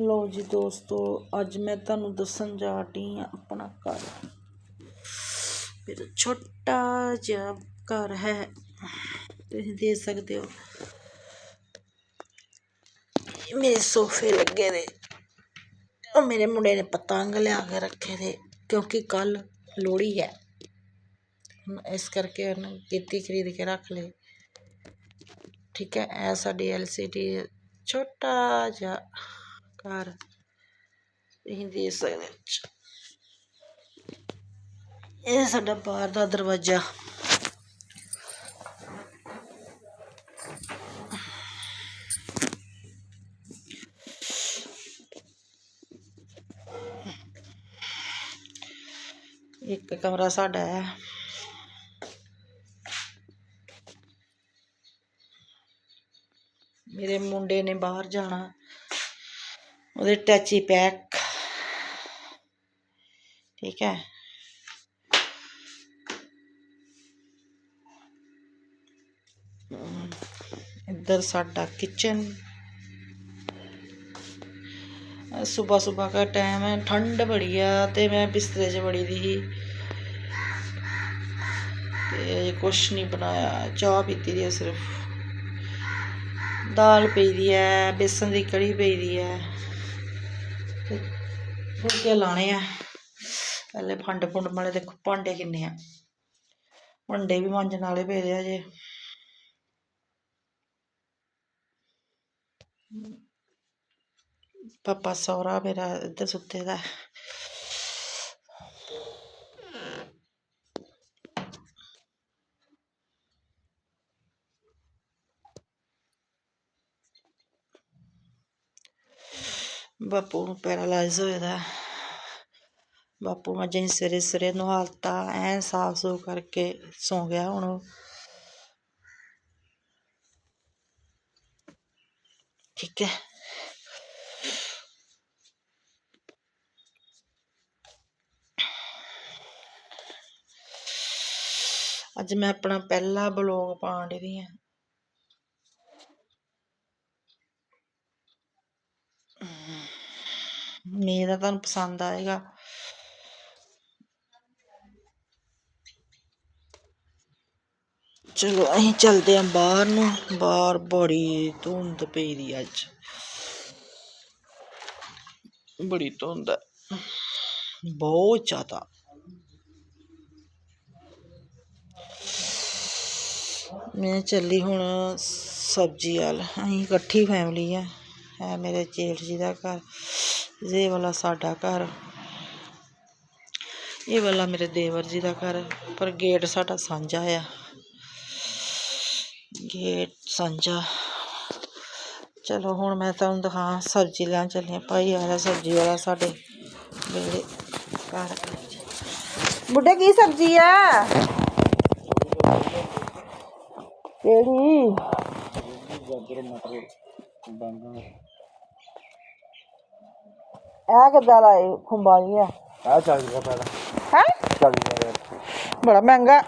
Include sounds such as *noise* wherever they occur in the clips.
ਲੋ ਜੀ ਦੋਸਤੋ, ਅੱਜ ਮੈਂ ਤੁਹਾਨੂੰ ਦੱਸਣ ਜਾ ਰਹੀ ਹਾਂ ਆਪਣਾ ਘਰ। ਮੇਰਾ ਛੋਟਾ ਜਿਹਾ ਘਰ ਹੈ। ਤੁਸੀਂ ਦੇਖ ਸਕਦੇ ਹੋ। ਮੇਰੇ ਸੋਫੇ ਲੱਗੇ ਨੇ। ਉਹ ਮੇਰੇ ਮੁੰਡੇ ਨੇ ਪਤੰਗ ਲਿਆ ਕੇ ਰੱਖੇ ਨੇ, ਕਿਉਂਕਿ ਕੱਲ ਲੋਹੜੀ ਹੈ। ਇਸ ਕਰਕੇ ਉਹਨੇ ਕੀਤੀ ਖਰੀਦ ਕੇ ਰੱਖ ਲਈ ਠੀਕ ਹੈ, ਇਹ ਸਾਡੀ ਐਲਸੀਡੀ ਛੋਟਾ ਜਿਹਾ ਘਰ ਤੁਸੀਂ ਦੇਖ ਸਕਦੇ ਹੋ ਇਹ ਸਾਡਾ ਬਾਹਰ ਦਾ ਦਰਵਾਜ਼ਾ ਇੱਕ ਕਮਰਾ ਸਾਡਾ ਹੈ ਮੇਰੇ ਮੁੰਡੇ ਨੇ ਬਾਹਰ ਜਾਣਾ ਉਹਦੇ ਟੈਚੀ ਪੈਕ ਠੀਕ ਹੈ। ਇੱਧਰ ਸਾਡਾ ਕਿਚਨ ਸਵੇਰ ਸਵੇਰ ਦਾ ਟਾਈਮ ਹੈ, ਠੰਡ ਬੜੀ ਆ ਤੇ ਮੈਂ ਬਿਸਤਰੇ 'ਚ ਬੜੀ ਦੀ ਸੀ। ਤੇ ਕੁਛ ਨਹੀਂ ਬਣਾਇਆ, ਚਾਹ ਪੀਤੀ ਦੀ ਹੈ ਸਿਰਫ। ਦਾਲ ਪਈ ਦੀ ਹੈ, ਬੇਸਨ ਦੀ ਕੜੀ ਪਈ ਦੀ ਹੈ। ਫੁਲਕੇ ਲਾਣੇ ਆ। ਪਹਿਲੇ ਫੰਡ ਫੁੰਡ ਵਾਲੇ ਦੇਖੋ ਭਾਂਡੇ ਕਿੰਨੇ ਆ। ਭਾਂਡੇ ਵੀ ਮਾਂਜਣ ਵਾਲੇ ਪਏ ਆ ਜੇ। ਪਾਪਾ ਸੌਰਾ ਮੇਰਾ ਇੱਧਰ ਸੁੱਤੇ ਦਾ। ਬਾਪੂ ਨੂੰ ਪੈਰਾਲਾਈਜ਼ ਹੋਇਆ ਦਾ ਬਾਪੂ ਮੈਂ ਜਿੰ ਸਵੇਰੇ ਸਵੇਰੇ ਨਹਾਲਤਾ ਐ ਸਾਫ਼ ਸੂਫ ਕਰਕੇ ਸੌਂ ਗਿਆ ਹੁਣ ਉਹ। ਠੀਕ ਹੈ ਅੱਜ ਮੈਂ ਆਪਣਾ ਪਹਿਲਾ ਬਲੌਗ ਪਾਉਣ ਡਈ ਹਾਂ ਮੇਰਾ ਤੁਹਾਨੂੰ ਪਸੰਦ ਆਏਗਾ ਚਲੋ ਅਸੀਂ ਚੱਲਦੇ ਹਾਂ ਬਾਹਰ ਨੂੰ ਬਾਹਰ ਬੜੀ ਧੁੰਦ ਪਈ ਦੀ ਅੱਜ ਬੜੀ ਧੁੰਦ ਹੈ ਬਹੁਤ ਜ਼ਿਆਦਾ ਮੈਂ ਚੱਲੀ ਹੁਣ ਸਬਜ਼ੀ ਵਾਲ ਅਸੀਂ ਇਕੱਠੀ ਫੈਮਿਲੀ ਆ ਹੈ ਮੇਰੇ ਜੇਠ ਜੀ ਦਾ ਘਰ ਇਹ ਵਾਲਾ ਸਾਡਾ ਘਰ ਇਹ ਵਾਲਾ ਮੇਰੇ ਦੇਵਰ ਜੀ ਦਾ ਘਰ ਪਰ ਗੇਟ ਸਾਡਾ ਸਾਂਝਾ ਆ ਗੇਟ ਸਾਂਝਾ ਚਲੋ ਹੁਣ ਮੈਂ ਤੁਹਾਨੂੰ ਦਿਖਾਂ ਸਬਜ਼ੀ ਲੈਣ ਚੱਲੀ ਹਾਂ ਭਾਈ ਆ ਰਿਹਾ ਸਬਜ਼ੀ ਵਾਲਾ ਸਾਡੇ ਮੇਰੇ ਘਰ ਬੁੱਢੇ ਕੀ ਸਬਜ਼ੀ ਆ ਕਿਹੜੀ ਗਾਜਰ ਮਟਰ ਬੈਂਗਣ ਇਹ ਕਿੱਦਾਂ ਲਾਏ ਖੁੰਬਾਂ ਜੀਆਂ ਆ ਚੱਲ ਗਿਆ ਪਹਿਲਾਂ ਹੈ? ਚੱਲ ਗਿਆ ਬੜਾ ਮਹਿੰਗਾ।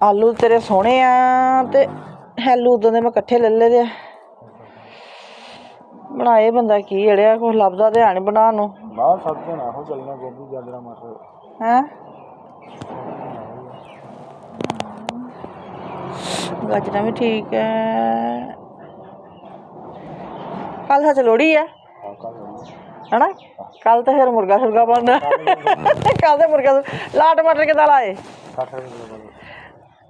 ਆਲੂ ਤੇਰੇ ਸੋਹਣੇ ਆ ਤੇ ਹੈਲੂ ਉਦੋਂ ਦੇ ਮੈਂ ਇਕੱਠੇ ਲੈ ਲਏ ਦੇ ਆ। ਬਣਾਏ ਬੰਦਾ ਕੀ ਅੜਿਆ ਕੁਛ ਲੱਭਦਾ ਤੇ ਹੈ ਨੀ ਬਣਾਉਣ ਨੂੰ। ਬਾਹਰ ਸਬਜ਼ੀਆਂ ਨਾ ਹੋ ਚੱਲਣਾ ਗੋਭੀ ਗਾਜਰਾਂ ਮਟਰ। ਹੈ? ਗਾਜਰਾਂ ਵੀ ਠੀਕ ਹੈ ਕੱਲ ਸੱਚ ਲੋੜੀ ਆ। ਆ ਕੱਲ ਹਨਾ ਕੱਲ ਤਾਂ ਫਿਰ ਮੁਰਗਾ ਸ਼ੁਰਗਾ ਬਣਨਾ ਕੱਲ ਤੇ ਮੁਰਗਾ ਲਾਟ ਮਟਰ ਕਿੱਦਾਂ ਲਾਏ 60 ਰੁਪਏ ਕਿਲੋ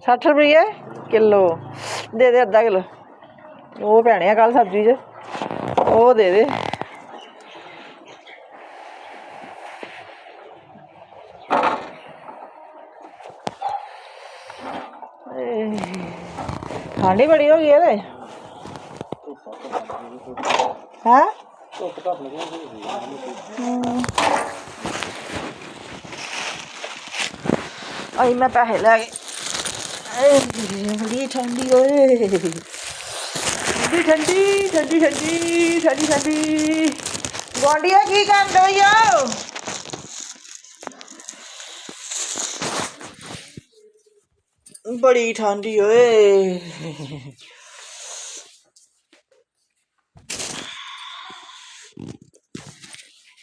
60 ਰੁਪਏ ਕਿਲੋ ਦੇ ਦੇ ਅੱਧਾ ਕਿਲੋ ਉਹ ਪੈਣੇ ਆ ਕੱਲ ਸਬਜ਼ੀ 'ਚ ਉਹ ਦੇ ਦੇ ਏ, ਠੰਡ ਹੀ ਬੜੀ ਹੋ ਗਈ ਇਹਦੇ ਹੈ ਧੁੱਪ ਘੱਟ ਲੱਗਣੀ ਅਈ ਮੈਂ ਪੈਸੇ ਲੈ ਗਏ ਏ ਬੜੀ ਠੰਡੀ, ਓਏ। ਠੰਡੀ ਠੰਡੀ ਠੰਡੀ ਠੰਡੀ ਠੰਡੀ ਠੰਡੀ। ਗੋਂਡੀਆ ਕੀ ਕਰਦੇ ਹੋ ਯੋ ਬੜੀ ਠੰਡੀ, ਓਏ।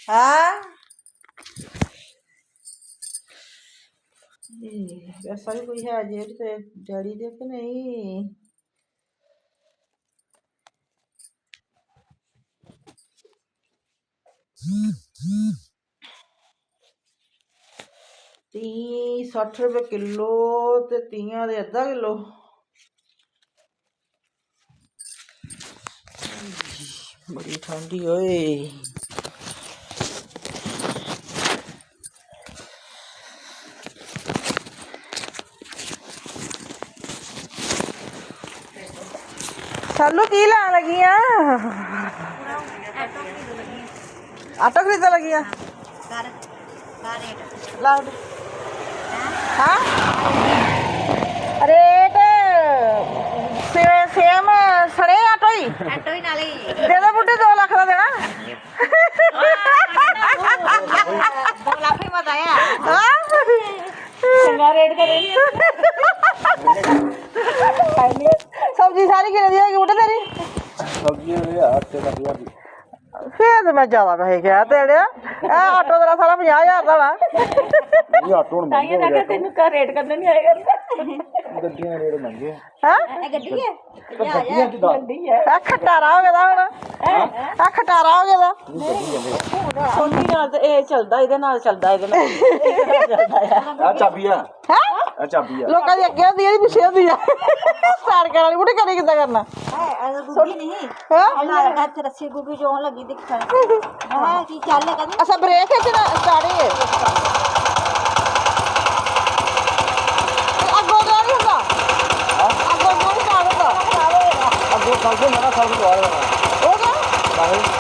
हाँ? हम्म, হ্যাঁ भी कोई है जेठ से डैडी दे के नहीं। ती सठ रुपये किलो ते तिया दे अद्धा किलो। बड़ी ठंडी, ओए। ਠੰਡੀ ਓਏ ਸਾਲੂ ਕੀ ਲੈਣ ਲੱਗੀ ਆ ਆਟੋ ਖਰੀਦਣ ਲੱਗੀ ਆ ਕਰ ਕਰ ਰੇਟ ਲਾਉਡ ਹਾਂ ਰੇਟ ਸੇ ਸੇਮ ਸੜੇ ਆਟੋ ਹੀ ਐਟੋ ਹੀ ਨਾਲੇ ਹੀ ਦੇ ਦੋ ਬੁੱਢੇ 2 ਲੱਖ ਦਾ ਦੇਣਾ ਦੋ ਲੱਖ ਹੀ ਮਤ ਆਇਆ ਹਾਂ ਚੰਗਾ ਰੇਟ ਕਰੇਗੀ ਸਬਜ਼ੀ ਸਾਰੀ ਕਿੰਨੇ ਦੀ ਮੈਂ ਜ਼ਿਆਦਾ ਪੈਸੇ ਕਿਹਾ ਤੇੜਿਆ ਇਹ ਆਟੋ ਤੇਰਾ ਸਾਰਾ 50000 ਦਾ ਹੋਣਾ ਇਹ ਆਟੋ ਹੁਣ ਮਹਿੰਗੇ ਹੋ ਗਏ ਤੈਨੂੰ ਕਾ ਰੇਟ ਕਰਨਾ ਨਹੀਂ ਆਏਗਾ ਗੱਡੀਆਂ ਦੇ ਰੇਟ ਮਹਿੰਗੇ ਆ। ਹੈ? ਇਹ ਗੱਡੀ ਹੈ? ਗੱਡੀਆਂ ਚ ਦਾ ਆ ਖਟਾਰਾ ਹੋ ਗਿਆ ਦਾ ਹੁਣ। ਆ ਖਟਾਰਾ ਹੋ ਗਿਆ ਦਾ ਸੋਨੀ ਨਾਲ ਤੇ ਇਹ ਚੱਲਦਾ ਇਹਦੇ ਨਾਲ ਚੱਲਦਾ ਇਹਦੇ ਨਾਲ। ਆ ਚਾਬੀ ਆ ਹੈ? ਆ ਚਾਬੀ ਆ ਲੋਕਾਂ ਦੀ ਅੱਗੇ ਹੁੰਦੀ ਆ ਇਹਦੀ ਪਿੱਛੇ ਹੁੰਦੀ ਆ ਸਟਾਰਟ ਕਰਨ ਵਾਲੀ ਬੁੱਢੀ ਕਰੇ ਕਿੱਦਾਂ ਕਰਨਾ ਹੈ ਗੁੱਗੀ ਨਹੀਂ ਹਾਂ ਨਾਲ ਹੱਥ ਰੱਸੀ ਗੁੱਗੀ ਜੋ ਲੱਗੀ ਦਿਖ ਹਾਂ ਕੀ ਚੱਲ ਕਹਿੰਦੀ ਅਸਾਂ ਬ੍ਰੇਕ ਖਿੱਚਣਾ ਸਟਾਰਟਿੰਗ ਹੈ ਅੱਗੋਂ ਕਿਉਂ ਨਹੀਂ ਹੁੰਦਾ ਅੱਗੋਂ ਕਿਉਂ ਨਹੀਂ ਸਟਾਰਟ ਹੁੰਦਾ ਅੱਗੋਂ ਕੱਲ ਤੋਂ ਨਵਾਂ ਸਾਲ ਤੋਂ ਆ ਰਿਹਾ ਹੋ ਗਿਆ ਕਾਹੇ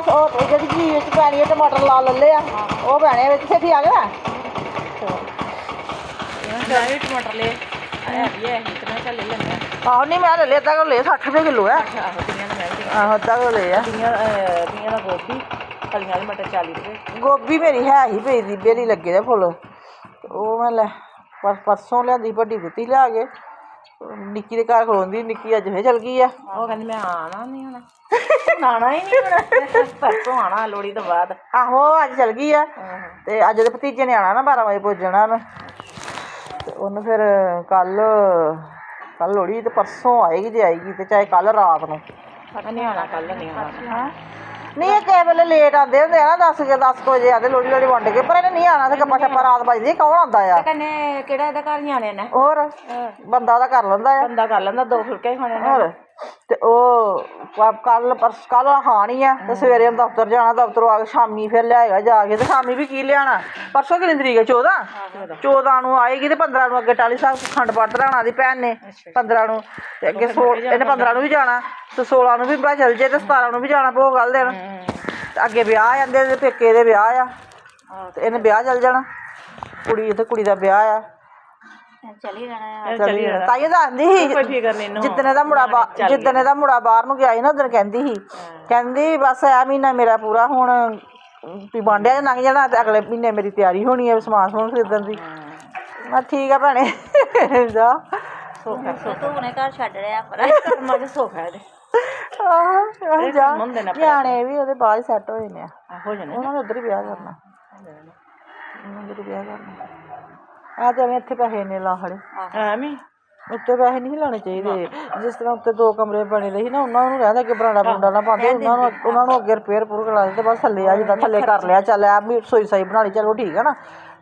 ਉਹ ਜਿਹੜੀ ਚੀਜ਼ ਵਿੱਚ ਪੈਣੀ ਹੈ ਟਮਾਟਰ ਲਾ ਲੱਲੇ ਆ ਉਹ ਪੈਣੇ ਆ ਵਿੱਚ ਛੇਤੀ ਆ ਗਿਆ ਸਾਰੇ ਟਮਾਟਰ ਲੈ ਆਇਆ ਵੀ ਹੈ ਇਤਨਾ ਚੱਲ ਲੈ ਲੈਂਦਾ ਆਹੋ ਨਹੀਂ ਮੈਂ ਲੈ ਲਿਆ ਅੱਧਾ ਕਿਲੋ ਲਿਆ 60 ਰੁਪਏ ਕਿਲੋ ਆ ਆਹੋ ਤੀਆਂ ਦਾ ਮੈਂ ਆਹੋ ਅੱਧਾ ਕਿਲੋ ਲਿਆ ਤੀਆਂ ਤੀਆਂ ਦਾ ਗੋਭੀ ਫਲੀਆਂ ਵਾਲੇ ਮਟਰ 40 ਰੁਪਏ ਗੋਭੀ ਮੇਰੀ ਹੈ ਹੀ ਪਈ ਦੀ ਬੇਰੀ ਲੱਗੇ ਦੇ ਫੁੱਲ ਤੇ ਉਹ ਮੈਂ ਲੈ ਪਰ ਪਰਸੋਂ ਲਿਆਂਦੀ ਵੱਡੀ ਗੁੱਤੀ ਲਿਆ ਕੇ ਨਿੱਕੀ ਦੇ ਘਰ ਖਲੋਂਦੀ ਨਿੱਕੀ ਅੱਜ ਫੇਰ ਚਲ ਗਈ ਆ। ਉਹ ਕਹਿੰਦੀ ਮੈਂ ਆਣਾ ਨਹੀਂ ਹੁਣ। ਆਣਾ ਹੀ ਨਹੀਂ ਹੁਣ। ਪਰਸੋਂ ਆਣਾ ਲੋੜੀ ਤੋਂ ਬਾਅਦ। ਆਹੋ ਅੱਜ ਚਲ ਗਈ ਆ। ਤੇ ਅੱਜ ਦੇ ਭਤੀਜੇ ਨੇ ਆਣਾ ਨਾ 12 ਵਜੇ ਪੁੱਜਣਾ ਉਹਨੇ ਤੇ ਉਹਨੂੰ ਫਿਰ ਕੱਲ ਕੱਲ ਲੋੜੀ ਤੇ ਪਰਸੋਂ ਆਏਗੀ ਜੇ ਆਏਗੀ ਤੇ ਚਾਹੇ ਕੱਲ ਰਾਤ ਨੂੰ। ਨਹੀਂ ਆਣਾ ਕੱਲ ਨਹੀਂ ਆਣਾ ਨਹੀਂ ਇਹ ਕਿਸੇ ਵੇਲੇ ਲੇਟ ਆਉਂਦੇ ਹੁੰਦੇ ਆ ਨਾ 10 ਕੇ 10 ਵਜੇ ਆਦੇ ਲੋੜੀ ਲੋੜੀ ਵੰਡ ਕੇ ਪਰ ਇਹਨੇ ਨਹੀਂ ਆਣਾ ਤੇ ਗੱਪਾ ਛੱਪਾ ਰਾਤ ਵੱਜਦੀ ਕੌਣ ਆਉਂਦਾ ਆ? ਕਹਿੰਨੇ ਕਿਹੜਾ ਇਹਦਾ ਘਰ ਨਿਆਣੇ ਨੇ? ਹੋਰ ਬੰਦਾ ਉਹਦਾ ਕਰ ਲੈਂਦਾ ਆ। ਬੰਦਾ ਕਰ ਲੈਂਦਾ ਦੋ ਫੁਲਕੇ ਹੀ ਖਾਣੇ ਨੇ। ਹੋਰ? ਤੇ ਉਹ ਕੱਲ ਪਰਸ ਕੱਲ ਖਾਣੀ ਆ ਤੇ ਸਵੇਰੇ ਦਫ਼ਤਰ ਜਾਣਾ ਦਫ਼ਤਰੋਂ ਆ ਕੇ ਸ਼ਾਮੀ ਫਿਰ ਲਿਆਏਗਾ ਜਾ ਕੇ ਤੇ ਸ਼ਾਮੀ ਵੀ ਕੀ ਲਿਆਣਾ? ਪਰਸੋਂ ਕਿੰਨੀ ਤਰੀਕ ਹੈ 14 14 ਨੂੰ ਆਏਗੀ ਤੇ 15 ਨੂੰ ਅੱਗੇ ਟਾਲੀ ਸਾਹਿਬ ਖੰਡ ਪਾਠ ਧਰਾਣਾ ਦੀ ਭੈਣ ਨੇ 15 ਨੂੰ ਤੇ ਅੱਗੇ 16 ਇਹਨੇ 15 ਨੂੰ ਵੀ ਜਾਣਾ ਤੇ 16 ਨੂੰ ਵੀ ਬਾ ਚਲ ਜੇ ਤੇ 17 ਨੂੰ ਵੀ ਜਾਣਾ ਭੋਗ ਗੱਲ ਦੇਣ ਤੇ ਅੱਗੇ ਵਿਆਹ ਆ ਜਾਂਦੇ ਤੇ ਪੇਕੇ ਦੇ ਵਿਆਹ ਆ ਤੇ ਇਹਨੇ ਵਿਆਹ ਚੱਲ ਜਾਣਾ। ਕੁੜੀ ਇੱਥੇ ਕੁੜੀ ਦਾ ਵਿਆਹ ਆ। ਚਲੀ ਜਾਣਾ ਚਲੀ ਜਾਣਾ ਤਾਈਓ ਦੱਸਦੀ ਸੀ ਜਿੱਦਣ ਇਹਦਾ ਮੁੰਡਾ ਬਾ- ਜਿੱਦਣ ਇਹਦਾ ਮੁੰਡਾ ਬਾਹਰ ਨੂੰ ਗਿਆ ਸੀ ਨਾ ਉਦੋਂ ਕਹਿੰਦੀ ਸੀ। ਕਹਿੰਦੀ ਬਸ ਇਹ ਮਹੀਨਾ ਮੇਰਾ ਪੂਰਾ ਹੁਣ ਵੀ ਬਾਂਡਿਆ ਚ ਲੰਘ ਜਾਣਾ ਤੇ ਅਗਲੇ ਮਹੀਨੇ ਮੇਰੀ ਤਿਆਰੀ ਹੋਣੀ ਹੈ ਸਮਾਨ ਸਮੂਨ ਖਰੀਦਣ ਦੀ। ਮੈਂ ਠੀਕ ਆ ਭੈਣੇ। ਜਾ। ਤੂੰ ਹੁਣੇ ਘਰ ਛੱਡ ਰਿਹਾ। ਪਰ ਕਰਮਾਂ ਦੇ ਸੁੱਖ ਇਹਦੇ। ਆਹ ਆਹ ਜਾ। ਹੁੰਦੇ ਨੇ ਨਿਆਣੇ ਵੀ ਉਹਦੇ ਬਾਅਦ ਸੈੱਟ ਹੋ ਜਾਣੇ ਆ। ਆ ਹੋ ਜਾਣੇ ਉਹਨਾਂ ਨੇ। ਉਧਰ ਹੀ ਵਿਆਹ ਕਰਨਾ। ਉਹਨਾਂ ਨੇ ਉਧਰ ਹੀ ਵਿਆਹ ਕਰਨਾ। ਆ ਤੇ ਐਵੇਂ ਇੱਥੇ ਪੈਸੇ ਨੇ ਲਾ ਖੜੇ। ਐਵੇਂ ਉੱਤੇ ਪੈਸੇ ਨਹੀਂ ਲਾਣੇ ਚਾਹੀਦੇ। ਜਿਸ ਤਰ੍ਹਾਂ ਉੱਤੇ ਦੋ ਕਮਰੇ ਬਣੇ ਸੀ ਨਾ ਉਹਨਾਂ ਨੂੰ ਰਹਿੰਦਾ ਕਿ ਬਰਾਂਡਾ ਬੁੰਡਾ ਨਾ ਪਾਉਂਦੇ ਉਹਨਾਂ ਨੂੰ ਉਹਨਾਂ ਨੂੰ ਅੱਗੇ ਰਿਪੇਅਰ ਪੂਰ ਕਰਾ ਦਿੰਦੇ ਬਸ ਥੱਲੇ ਆ ਜਿੱਦਾਂ ਥੱਲੇ ਕਰ ਲਿਆ ਚੱਲ ਆ ਵੀ ਰਸੋਈ ਸਾਈ ਬਣਾ ਲਈ ਚਲੋ ਠੀਕ ਹੈ ਨਾ।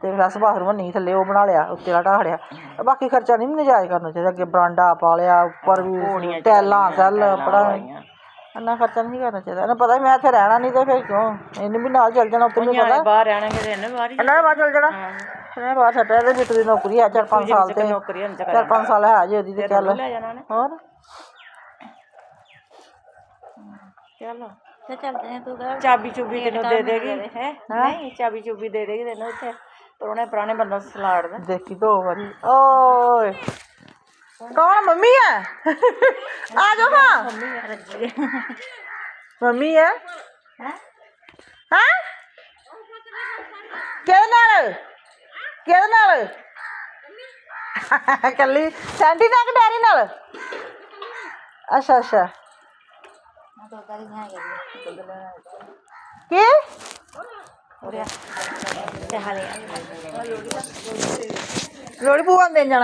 ਤੇ ਬਸ ਬਾਥਰੂਮ ਨਹੀਂ ਥੱਲੇ ਉਹ ਬਣਾ ਲਿਆ ਉੱਤੇ ਵਾਲਾ ਢਾਹ ਲਿਆ। ਬਾਕੀ ਖਰਚਾ ਨਹੀਂ ਨਜਾਇਜ਼ ਕਰਨਾ ਚਾਹੀਦਾ ਅੱਗੇ ਬਰਾਂਡਾ ਪਾ ਲਿਆ ਉੱਪਰ ਵੀ ਟੈਲਾਂ ਸੈੱਲ ਪੜਾ ਇੰਨਾ ਖਰਚਾ ਨਹੀਂ ਕਰਨਾ ਚਾਹੀਦਾ। ਇਹਨੂੰ ਪਤਾ ਮੈਂ ਇੱਥੇ ਰਹਿਣਾ ਨਹੀਂ ਤੇ ਫਿਰ ਕਿਉਂ? ਇਹਨੂੰ ਵੀ ਨਾਲ ਚੱਲ ਜਾਣਾ ਉੱਤੇ ਮੈਨੂੰ ਪਤਾ। ਬਾਹਰ ਰਹਿਣਾ ਕਿਤੇ ਇਹਨੇ ਬਾਹਰ ਹੀ ਇਹਨਾਂ ਨੇ ਬਾਹਰ ਚੱਲ ਜਾਣਾ। ਇਹਨੇ ਬਾਹਰ ਛੱਡਿਆ ਇਹਦੇ ਬਿੱਟੂ ਦੀ ਨੌਕਰੀ ਆ ਚਾਰ ਪੰਜ ਸਾਲ ਤੇ। ਨੌਕਰੀ ਹੁਣ ਚਾਰ ਪੰਜ ਸਾਲ ਹੈ ਜੀ ਉਹਦੀ ਤੇ ਚੱਲ। ਲੈ ਜਾਣਾ ਨੇ ਹੋਰ? ਚਲੋ। ਤੇ ਚੱਲਦੇ ਆ ਤੂੰ ਕਰ ਚਾਬੀ ਚੁਬੀ ਤੈਨੂੰ ਦੇ ਦੇਗੀ। ਹੈ? ਨਹੀਂ ਚਾਬੀ ਚੁਬੀ ਦੇ ਦੇਗੀ ਤੈਨੂੰ ਇੱਥੇ। ਪੁਰਾਣੇ ਪੁਰਾਣੇ ਬੰਦਾ ਸਲਾੜ ਦਾ। ਦੇਖੀ ਦੋ ਵਾਰੀ। ਓਏ! ਕੌਣ ਮੰਮੀ ਆ *laughs* ਆ ਜਾ ਹਾਂ ਮੰਮੀ ਆ ਹਾਂ ਕਿਹਦੇ ਨਾਲ ਕਿਹਦੇ ਨਾਲ ਕੱਲੀ ਸੈਂਡੀ ਨਾਲ ਕਿ ਡੈਡੀ ਨਾਲ ਅੱਛਾ ਅੱਛਾ ਕੀ ਤੇ ਹਾਲੇ ਲੋੜੀ ਭੂਆ ਨੂੰ ਦੇਣ ਜਾਣਾ